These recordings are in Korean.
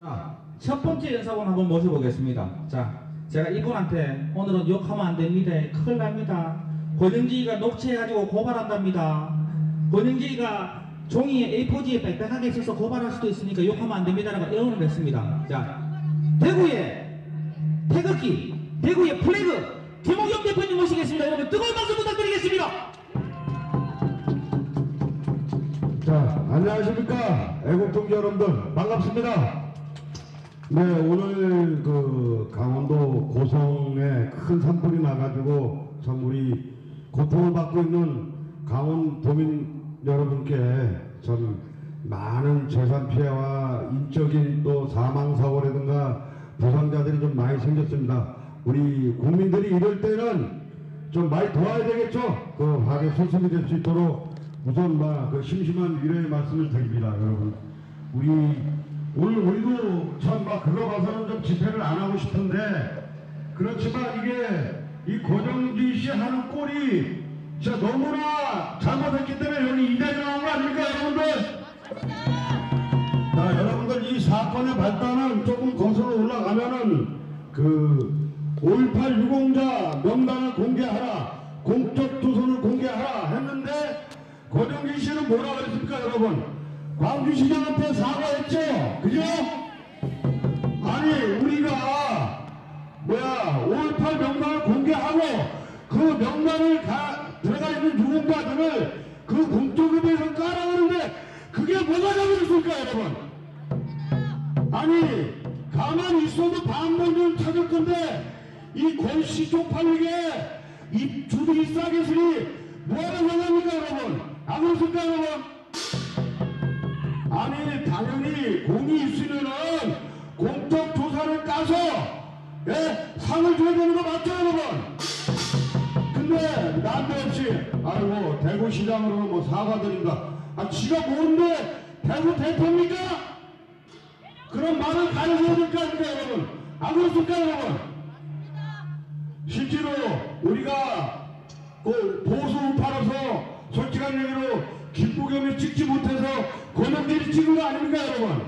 자, 첫 번째 연사원 한번 모셔보겠습니다. 자, 제가 이분한테 오늘은 욕하면 안 됩니다. 큰일 납니다. 권영지가 녹취해가지고 고발한답니다. 권영지가 종이에 A4지에 빽빽하게 써서 고발할 수도 있으니까 욕하면 안 됩니다라고 애원을 했습니다. 자, 대구의 태극기, 대구의 플래그, 김호경 대표님 모시겠습니다. 여러분 뜨거운 박수 부탁드리겠습니다. 자, 안녕하십니까. 애국동지 여러분들, 반갑습니다. 네, 오늘 그 강원도 고성에 큰 산불이 나가지고 참 우리 고통을 받고 있는 강원도민 여러분께 전 많은 재산 피해와 인적인 또 사망 사고라든가 부상자들이 좀 많이 생겼습니다. 우리 국민들이 이럴 때는 좀 많이 도와야 되겠죠? 그 화재 소송이 될 수 있도록 우선 막그 심심한 위로의 말씀을 드립니다, 여러분. 우리 오늘 우리도 참 막 그거 봐서는 좀 집회를 안 하고 싶은데 그렇지만 이게 이 고정기 씨 하는 꼴이 진짜 너무나 잘못했기 때문에 여기 이 자리에 나온 거 아닙니까, 여러분들? 자, 여러분들 이 사건의 발단은 조금 거슬러 올라가면은 그 5.18 유공자 명단을 공개하라, 공적 투선을 공개하라 했는데 고정기 씨는 뭐라 그랬습니까, 여러분? 광주시장한테 사과했죠? 그죠? 아니, 우리가 뭐야 5.18 명단을 공개하고 그 명단을 가, 들어가 있는 유공자들을 그 공적급에서 깔아가는데 그게 뭐가 잘못했습니까, 여러분? 아니 가만히 있어도 반복을 찾을 건데 이 권씨 쪽팔리게 이 주둥이 싸게슬이 뭐하는 거냐니까 여러분 안 그렇습니까 여러분 아니 당연히 공이 있으면은 공적 조사를 까서 예? 상을 줘야 되는 거 맞죠 여러분 근데 난데없이 아이고 대구시장으로 뭐 사과드린다 아 지가 뭔데 대구 대표입니까? 그런 말을 가르쳐야 될거 아닙니까 여러분 안 그렇습니까 여러분 실제로 우리가 그 보수 우파라서 솔직한 얘기로 김부겸이 찍지 못해서 권영길이 찍은 거 아닙니까 여러분?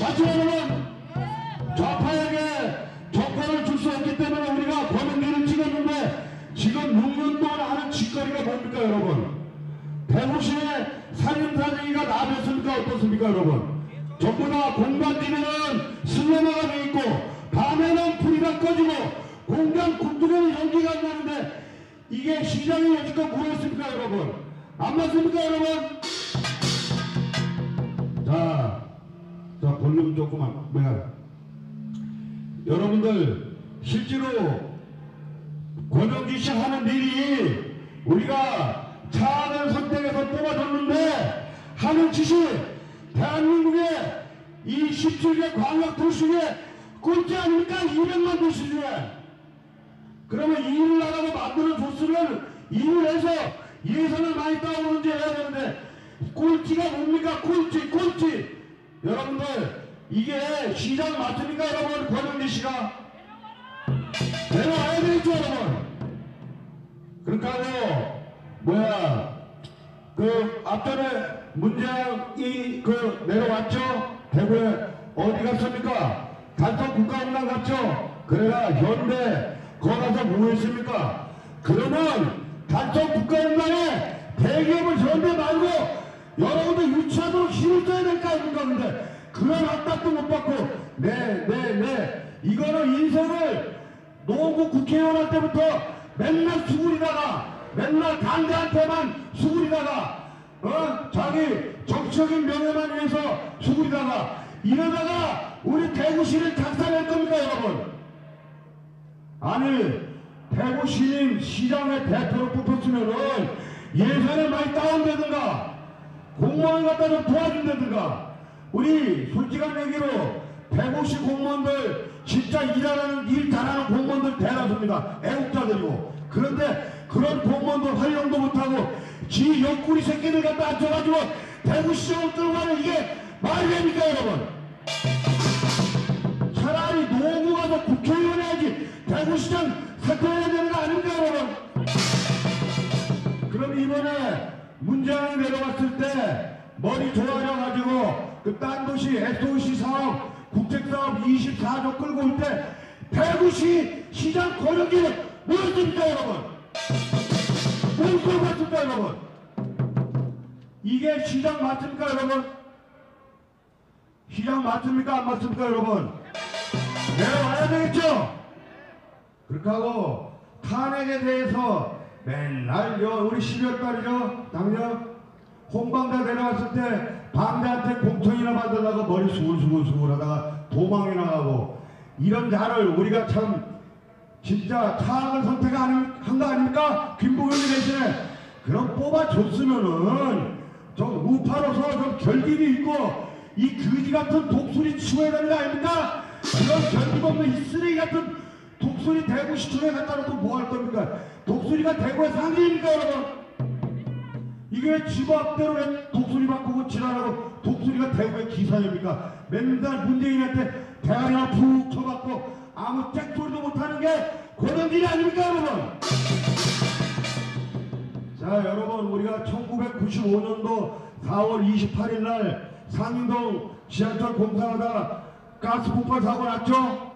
맞죠 여러분? 좌파에게 정권을 줄 수 없기 때문에 우리가 권영길을 찍었는데 지금 6년 동안 하는 짓거리가 뭡니까 여러분? 대구시에 살림사정이가 나섰습니까 어떻습니까 여러분? 전부 다 공간지면은 슬레마가 돼 있고 밤에는 불이가 꺼지고 공간 굴뚝에는 연기가 안 나는데 이게 시장이 여지껏 뭐였습니까 여러분 안 맞습니까 여러분? 자, 자 볼륨 조금만 뭐야 여러분들 실제로 권영기 씨 하는 일이 우리가 차안을 선택해서 뽑아줬는데 하는 짓이 대한민국의 이 17개 광역 도시에 꼴찌 아닙니까? 200만 도시 중에 그러면 일을 하라고 만들어줬으면 일을 해서 예산을 많이 따오는지 해야 되는데 꼴찌가 뭡니까? 꼴찌 꼴찌. 여러분들 이게 시장 맞습니까? 여러분 권영기 씨가? 내려와야 되겠죠 여러분. 그러니까요 뭐야 그 앞전에 문재인이 그 내려왔죠? 대구에 어디 갔습니까? 단속 국가공단 갔죠? 그래가 현대 거 가서 뭐 했습니까? 그러면 단속 국가공단에 대기업을 현대 말고 여러분들 유치하도록 힘을 써야 될거 아닙니까 근데 그런 압박도 못 받고. 네 네 네. 이거는 인생을 노구 국회의원 할 때부터 맨날 수구리다가 맨날 당대한테만 수구리다가 어? 자기 정치적인 명예만 위해서 수구리다가. 이러다가 우리 대구시를 작살낼 겁니까 여러분? 아니 대구시민 시장의 대표로 뽑혔으면은 예산을 많이 다운되든가 공무원 갖다 좀 도와준다든가 우리 솔직한 얘기로 대구시 공무원들 진짜 일하는 일 잘하는 공무원들 대다수입니다. 애국자들이고. 그런데 그런 공무원들 활용도 못하고 지 옆구리 새끼들 갖다 앉혀가지고 대구시장을 끌고 가는 이게 말이 됩니까 여러분? 차라리 노구 가서 국회의원 해야지 대구시장 사퇴해야 되는 거 아닙니까 여러분 그럼 이번에 문재인이 내려왔을 때 머리 조아려 가지고 그 딴 도시 SOC 사업 국책사업 24조 끌고 올 때 대구시 시장 권역기는 뭐였습니까 여러분? 뭘 끌고 왔습니까 여러분? 이게 시장 맞습니까 여러분? 시장 맞습니까 안 맞습니까 여러분? 내려와야 되겠죠? 그렇게 하고 탄핵에 대해서 맨날 저 우리 12월 달이죠 작년 홍방자 내려왔을 때 방자한테 공천이나 받으려고 머리 수글수글수글 하다가 도망이 나가고 이런 자를 우리가 참 진짜 차악을 선택 한 거 아닙니까? 김부겸이 대신에 그럼 뽑아줬으면은 좀 우파로서 좀 결집이 있고 이 그지 같은 독수리 치워야 되는 거 아닙니까? 그런 결집 없는 이 쓰레기 같은 독수리 대구 시청에 갖다 놓고 뭐 할 겁니까? 독수리가 대구의 상징입니까 여러분? 이게 왜집 앞대로 왜 독수리 바꾸고 지랄하고 독수리가 대구의 기사입니까? 맨날 문재인한테 대가리나 푹 쳐박고 아무 짝소리도 못하는 게 고등길이 아닙니까 여러분? 자 여러분 우리가 1995년도 4월 28일 날 상인동 지하철 공사하다 가스 폭발 사고 났죠?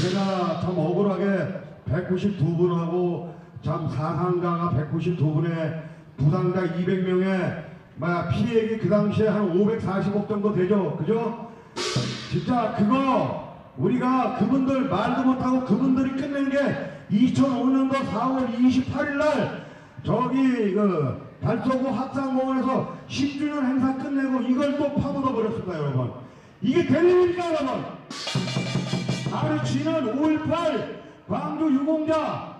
제가 참 억울하게 192분하고 참 사상자가 192분에 부상자 200명에 막 피해액이 그 당시에 한 540억 정도 되죠? 그죠? 진짜 그거 우리가 그분들 말도 못하고 그분들이 끝낸 게 2005년도 4월 28일 날 저기 그 달서구 학상공원에서 10주년 행사 끝내고 이걸 또 파묻어 버렸습니다 여러분. 이게 되는 일입니까 여러분 아니 지난 5.18 광주 유공자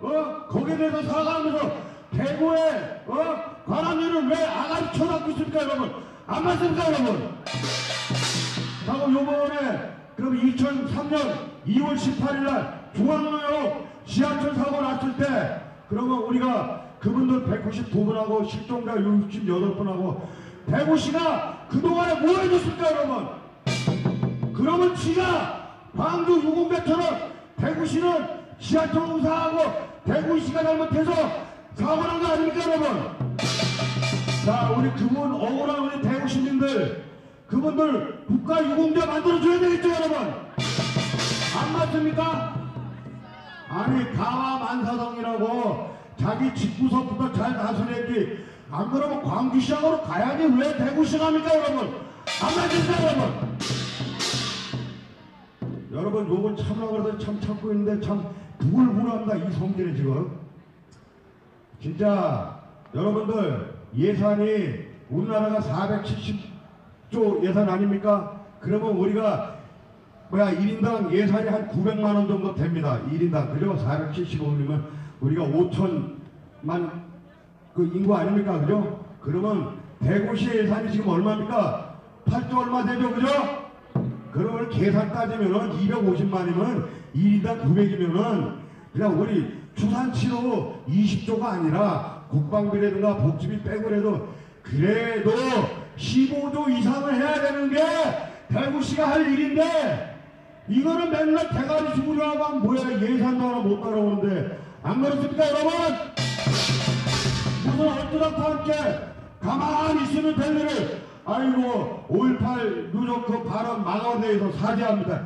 어 거기에 대해서 사과하면서 대구에 어 관함일을 왜 아가리 쳐닫고 있습니까 여러분? 안 맞습니까 여러분? 하고 요번에 그럼 2003년 2월 18일 날 중앙로역 지하철 사고 났을 때 그러면 우리가 그분들 192분하고 실종자 68분하고 대구 시가 그동안에 뭐 해줬습니까 여러분? 그러면 지가 광주 유공배처럼 대구시는 지하철 공사하고 대구시가 잘못해서 사고 난 거 아닙니까 여러분? 자 우리 그분 억울한 우리 대구 시민들 그분들 국가 유공자 만들어줘야 되겠죠 여러분? 안 맞습니까? 아니 가와 만사동이라고 자기 집구석부터 잘 다스렸지. 안 그러면 광주시장으로 가야지 왜 대구시 갑니까 여러분? 안 맞습니까 여러분 여러분 요건 참으라고 그래서 참 참고 있는데 참 부글부글합니다 이 성질이 지금 진짜 여러분들 예산이 우리나라가 470조 예산 아닙니까? 그러면 우리가 뭐야 1인당 예산이 한 900만 원 정도 됩니다. 1인당 그죠? 475이면 우리가 5천만 그 인구 아닙니까? 그죠? 그러면 대구시 예산이 지금 얼마입니까? 8조 얼마 되죠? 그죠? 그러면 계산 따지면은 250만이면 1인당 900이면은 그냥 우리 추산치로 20조가 아니라 국방비라든가 복지비 빼고라도 그래도 15조 이상을 해야 되는 게 대구시가 할 일인데 이거는 맨날 대가리 수구려하고 하면 뭐야 예산도 하나 못 따라오는데 안 그렇습니까 여러분? 무슨 얼토당토 함께 가만히 있으면 될 일을 아이고 5.18 누적 그 발언 막아내서 사죄합니다.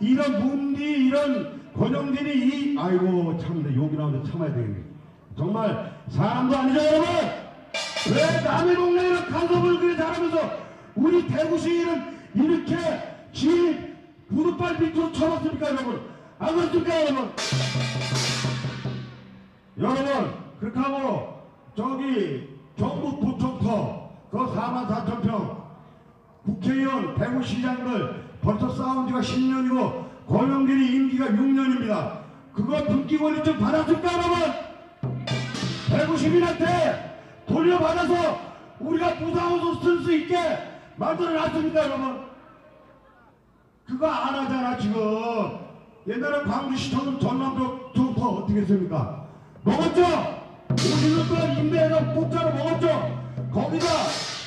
이런 문디 이런 권영진이 이 아이고 참내 욕이 나오는데 참아야 되겠네. 정말 사람도 아니죠 여러분? 왜 남의 동네에는 간섭을 그래 잘하면서 우리 대구시는 이렇게 지 무릎발 밑으로 쳐봤습니까 여러분? 안 그렇습니까 여러분? 여러분 그렇게 하고 저기 경북 부청터 그 4만 4천 평 국회의원 대구시장들 벌써 싸운 지가 10년이고 권영길이 임기가 6년입니다. 그거 등기권이 좀 받았을까 여러분? 대구 시민한테 돌려받아서 우리가 부상호소 쓸수 있게 만들어놨습니다 여러분. 그거 안 하잖아 지금. 옛날에 광주시청은 전남도 투터 어떻게 했습니까? 먹었죠? 50년 동안 임대해서 공짜로 먹었죠 거기다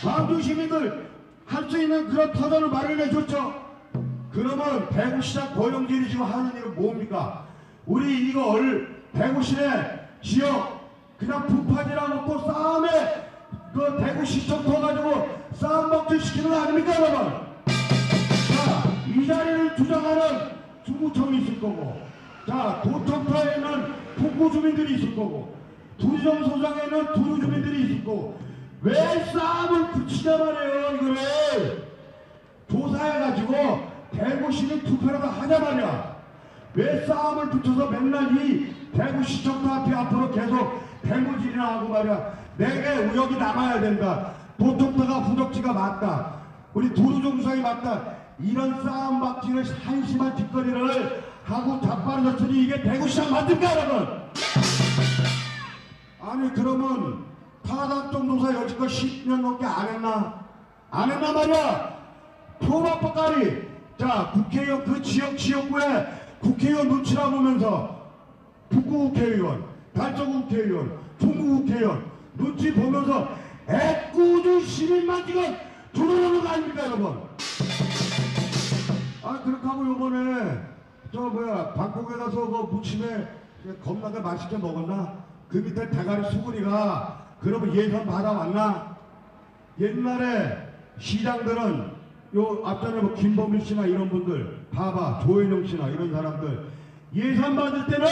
광주 시민들 할 수 있는 그런 터전을 마련해 줬죠. 그러면 대구시장 고영진이 지금 하는 일은 뭡니까? 우리 얼 대구시내 지역 그냥 부파지라고 또 싸움에 그 대구시청 터가지고 싸움 먹질 시키는 거 아닙니까 여러분? 자, 이 자리를 주장하는 주구청이 있을 거고 자 도청터에는 북구 주민들이 있을 거고 두리점 소장에는 두루 주민들이 있을 거고 왜 싸움을 붙이자 말이에요 이거를. 조사해가지고 대구시민 투표라도 하자 말이야. 왜 싸움을 붙여서 맨날 이 대구시청도 앞에 앞으로 계속 대구질이나 하고 말이야. 내게 의혹이 남아야 된다. 도청터가 부적지가 맞다. 우리 도루종상이 맞다. 이런 싸움 박지를 한심한 짓거리를 하고 자빠졌으니 이게 대구시장 맞습니까 여러분? 아니 그러면 타당점 노사 여지껏 10년 넘게 안 했나? 안 했나 말이야. 표바빠까리. 자 국회의원 그 지역 지역구에 국회의원 눈치나 보면서 북구 국회의원 달서구 국회의원 중구 국회의원 눈치 보면서 애꿎은 시민만 지금 조르는 거 아닙니까 여러분? 아 그렇게 하고 요번에 저 뭐야 방콕에 가서 그 무침에 겁나게 맛있게 먹었나? 그 밑에 대가리 수구리가 그러면 예산 받아 왔나? 옛날에 시장들은 요 앞전에 뭐 김범일 씨나 이런 분들 봐봐 조현영 씨나 이런 사람들 예산 받을 때는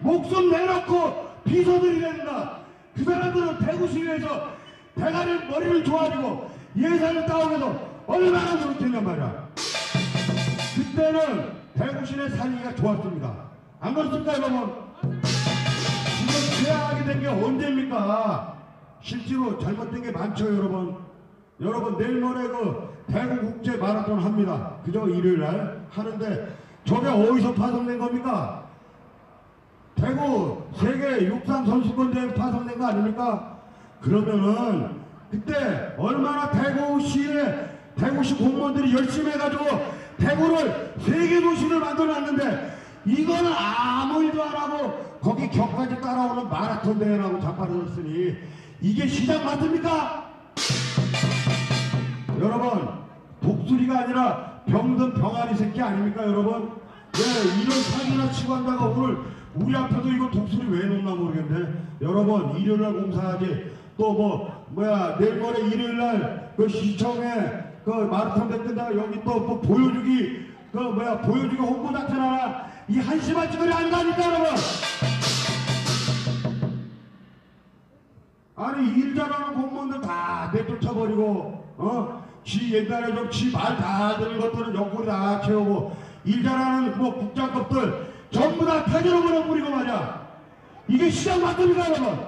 목숨 내놓고 비서들이 된다. 그 사람들은 대구시위에서 대가리 머리를 좋아지고 예산을 따오면서 얼마나 노력했냔 말이야. 그때는 대구시내 살기가 좋았습니다. 안 그렇습니까 여러분 퇴하게 된 게 언제입니까? 실제로 잘못된 게 많죠, 여러분. 여러분 내일 모레 그 대구 국제 마라톤 합니다. 그저 일요일 날 하는데 저게 어디서 파송된 겁니까? 대구 세계 육상 선수권 대회 파송된 거 아닙니까? 그러면은 그때 얼마나 대구시에 대구시 공무원들이 열심히 해가지고 대구를 세계 도시를 만들어놨는데 이거는 아무 일도 안 하고 거기 격까지 따라오는 마라톤 대회라고 자빠졌으니 이게 시장 맞습니까? 여러분 독수리가 아니라 병든 병아리 새끼 아닙니까 여러분? 왜 이런 사기나 치고 한다가 오늘 우리 앞에도 이거 독수리 왜 놓나 모르겠네 여러분 일요일날 공사하지 또 뭐 뭐야 내일 모레 일요일날 그 시청에 그 마라톤 끝나가 여기 또 뭐 보여주기 그 뭐야 보여주기 홍보 하나 이 한심한 짓거리 아니다니까 여러분 아니 일 잘하는 공무원들 다 내쫓아버리고 어? 지 옛날에 좀지말다 듣는 것들은 옆구리 다 채우고 일 잘하는 뭐 국장급들 전부 다 폐지로 보내버리고 말이야. 이게 시장 맞습니까 여러분?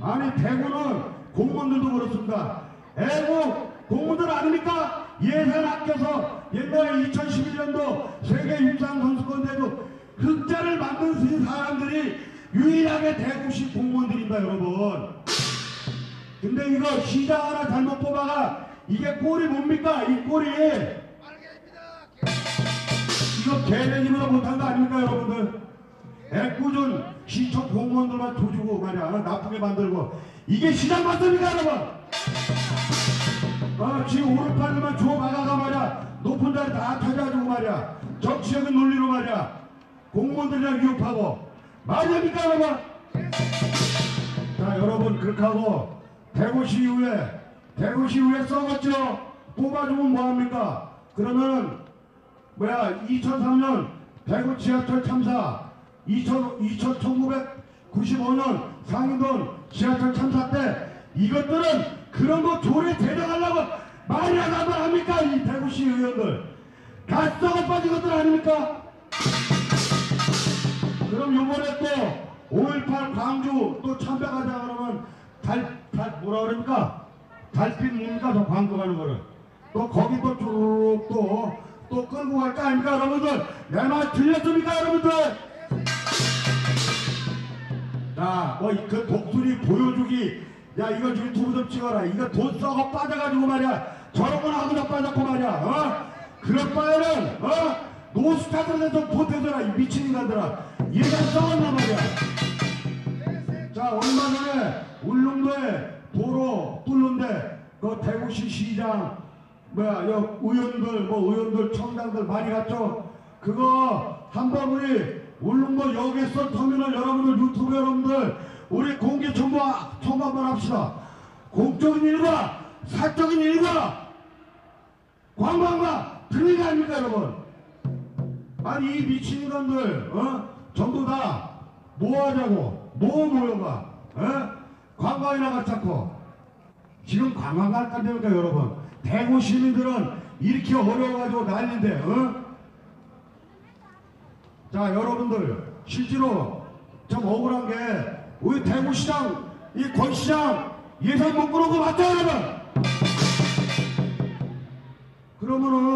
아니 대구는 공무원들도 그렇습니다. 애국 공무원들 아닙니까? 예산 아껴서 옛날에 2011년도 세계 육상 선수권 대회도 흑자를 만든 사람들이 유일하게 대구시 공무원들입니다 여러분. 근데 이거 시장 하나 잘못 뽑아가 이게 꼴이 뭡니까? 이 꼴이? 이거 개내님으로 못한 거 아닙니까 여러분들? 애꿎은 시청 공무원들만 조주고 말이야. 나쁘게 만들고. 이게 시장 맞습니까 여러분? 어, 지금 오른팔만 줘박아가 말이야. 높은 자리 다 찾아가지고 말이야. 정치적인 논리로 말이야. 공무원들이랑 위협하고 말입니까 여러분. 자 여러분 그렇게 하고 대구시 이후에 대구시 이후에 썩었죠? 뽑아주면 뭐합니까? 그러면 뭐야 2003년 대구 지하철 참사 2000, 2000, 1995년 상인동 지하철 참사 때 이것들은 그런 거 조례 대장하려고 말이라도 한번 합니까? 이 대구시 의원들. 다 썩어 빠진 것들 아닙니까 그럼 요번에 또 5.18 광주 또 참배가자 그러면 달, 달 뭐라 그럽니까 달빛 뭡니까 저 광주 가는 거를 또 거기 또 쭉 또 또 끌고 갈 거 아닙니까 여러분들 내 말 들렸습니까 여러분들 자, 뭐그 독수리 보여주기, 야 이거 유튜브 좀 찍어라. 이거 돈 썩어 빠져가지고 말이야. 저런 건 하고 나 빠졌고 말이야. 어? 그럴 바에는 어? 노스타들에서 보태줘라 이 미친 인간들아. 얘가 썩었나 말이야. 자, 얼마 전에 울릉도에 도로 뚫는데 그 대구시 시장 뭐야 여 의원들 뭐 의원들 청장들 많이 갔죠. 그거 한번 우리 울릉도 역에서 터미널 여러분들 유튜브 여러분들 우리 공개 정보 청구 한번 합시다. 공적인 일과 사적인 일과 관광가 들리가 아닙니까 여러분 아니 이 미친 인간들 어? 전부 다 뭐 하자고 뭐 모여가 어? 관광이나 가자고 지금 관광 갈 건데니까 여러분 대구 시민들은 이렇게 어려워가지고 난리인데 어? 자 여러분들 실제로 좀 억울한 게 우리 대구시장 이 권시장 예산 못 끌어온 거 맞죠 여러분? 그러면은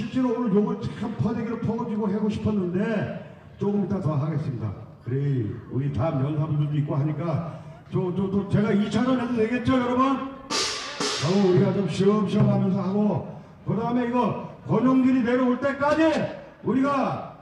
실제로 오늘 요걸 참 퍼대기를 퍼가지고 하고 싶었는데 조금 이따 더 하겠습니다. 그래 우리 다음 연사분들도 있고 하니까 저, 저, 저 제가 2차전 해도 되겠죠 여러분? 어, 우리가 좀 쉬엄쉬엄 하면서 하고 그 다음에 이거 권영길이 내려올 때까지 우리가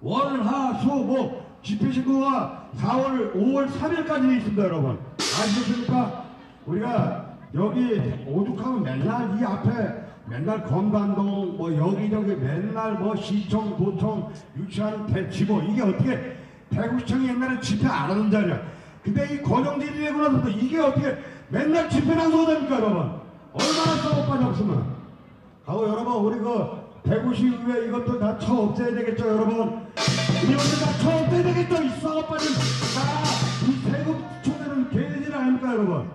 월, 하, 수, 목 집회 신고가 4월, 5월 3일까지 있습니다 여러분 아시겠습니까? 우리가 여기 오죽하면 맨날 이 앞에 맨날 건반동 뭐 여기저기 맨날 뭐 시청 도청 유치하는 대치고 이게 어떻게 대구시청이 옛날에 집회 안 하는 자리야. 근데 이 권영진이 되고 나서도 이게 어떻게 맨날 집회 장소가 됩니까 여러분? 얼마나 썩어빠져 없으면 하고 여러분 우리 그 대구시의회 이것도 다 처 없애야 되겠죠 여러분? 이것도 다 처 없애야 되겠죠 이 썩어빠진 다이 세금 초대는 개들 아닙니까 여러분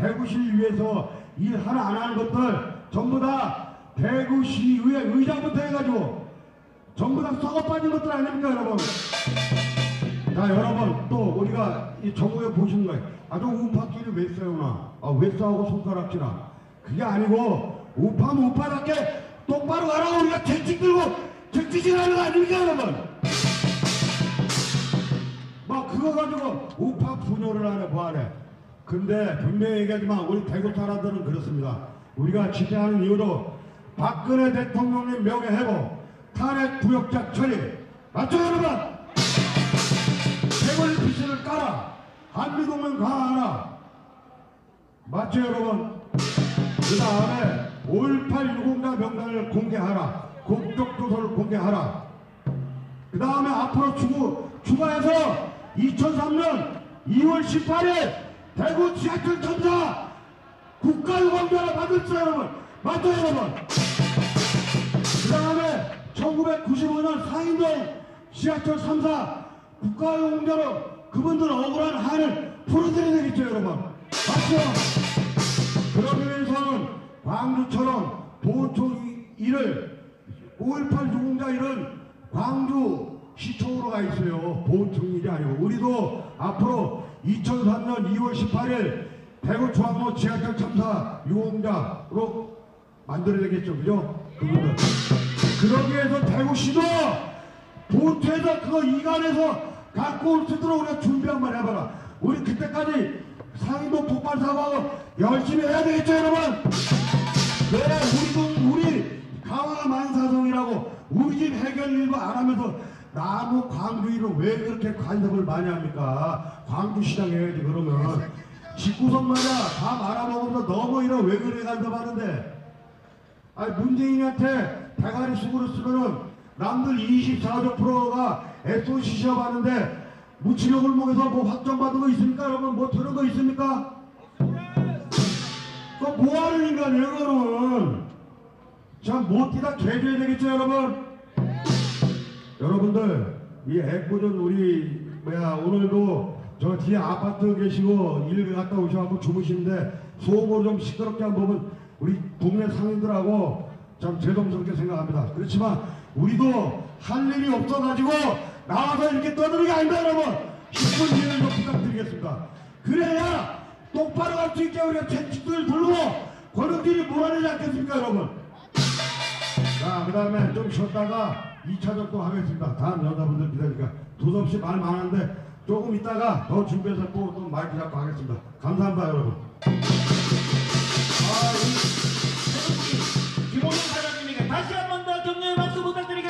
대구시의회에서 일 하나 안 하는 것들 전부 다 대구시의회 의장부터 해가지고 전부 다 썩어 빠진 것들 아닙니까 여러분? 자 여러분 또 우리가 이 정부에 보시는 거예요. 아주 우파끼리 왜 싸우나? 아, 왜 싸우고 손가락질나 그게 아니고 우파면 우파답게 똑바로 가라고 우리가 채찍 들고 채찍질 하는 거 아닙니까 여러분? 뭐 그거 가지고 우파 분열을 하네 뭐하네 근데 분명히 얘기하지만 우리 대구 사람들은 그렇습니다. 우리가 집회하는 이유도 박근혜 대통령님 명예회복 탄핵 부역자 처리. 맞죠 여러분? 세월 피신을 깔아. 한미동맹 강화하라. 맞죠 여러분? 그 다음에 5.18 유공자 명단을 공개하라. 국적조서를 공개하라. 그 다음에 앞으로 추구, 추가해서 2003년 2월 18일 대구 지하철 천사 국가유공자를 받을 줄 여러분 맞죠 여러분 그 다음에 1995년 상인동 지하철 3사 국가유공자로 그분들 억울한 한을 풀어드려야 되겠죠 여러분 맞죠? 그러기 위해서는 광주처럼 보통 일을 5.18 유공자 일은 광주 시청으로 가 있어요. 보통 일이 아니고 우리도 앞으로 2003년 2월 18일 대구 중앙로 지하철 참사 유공자로 만들어야 되겠죠. 그죠? 그분들. 그러기 위해서 대구시도 보트에서 그거 이간해서 갖고 올 수 있도록 우리가 준비 한번 해봐라. 우리 그때까지 상인도 폭발 사고하고 열심히 해야 되겠죠, 여러분? 네, 우리 동, 우리 강화 만사성이라고 우리 집 해결 일도 안 하면서 나무 광주 일을 왜 그렇게 간섭을 많이 합니까? 광주시장 해야지, 그러면. 집구석마다 다 말아먹으면서 너무 이런 왜 그래 간섭하는데? 아니 문재인한테 대가리 수고를 쓰면은 남들 24조 프로가 SOC 시험 하는데 무치료 골목에서 뭐 확정받은 거 있습니까? 여러분 뭐 들은 거 있습니까? 그거 뭐 하는 인간이에요 그거는 참 못 뛰다 개줘야 되겠죠 여러분 여러분들 이 애꿎은 우리 뭐야 오늘도 저 뒤에 아파트 계시고 일 갔다 오셔갖고 주무시는데 소음으로 좀 시끄럽게 한 부분 우리 동네 상인들하고 참 죄송스럽게 생각합니다. 그렇지만 우리도 할 일이 없어가지고 나와서 이렇게 떠드는 게 아닙니다 여러분 10분 이해를 좀 부탁드리겠습니다. 그래야 똑바로 갈 수 있게 우리가 채찍들 들고 권력들이 몰아내지 않겠습니까 여러분 자, 그 다음에 좀 쉬었다가 2차적도 하겠습니다. 다른 여자분들 기다리니까 두서없이 말 많은데 조금 있다가 더 준비해서 또 마이크 잡고 하겠습니다. 감사합니다 여러분. 아, 이, 기본인 사장님에게 다시 한 번 더 격려의 박수 부탁드리겠습니다.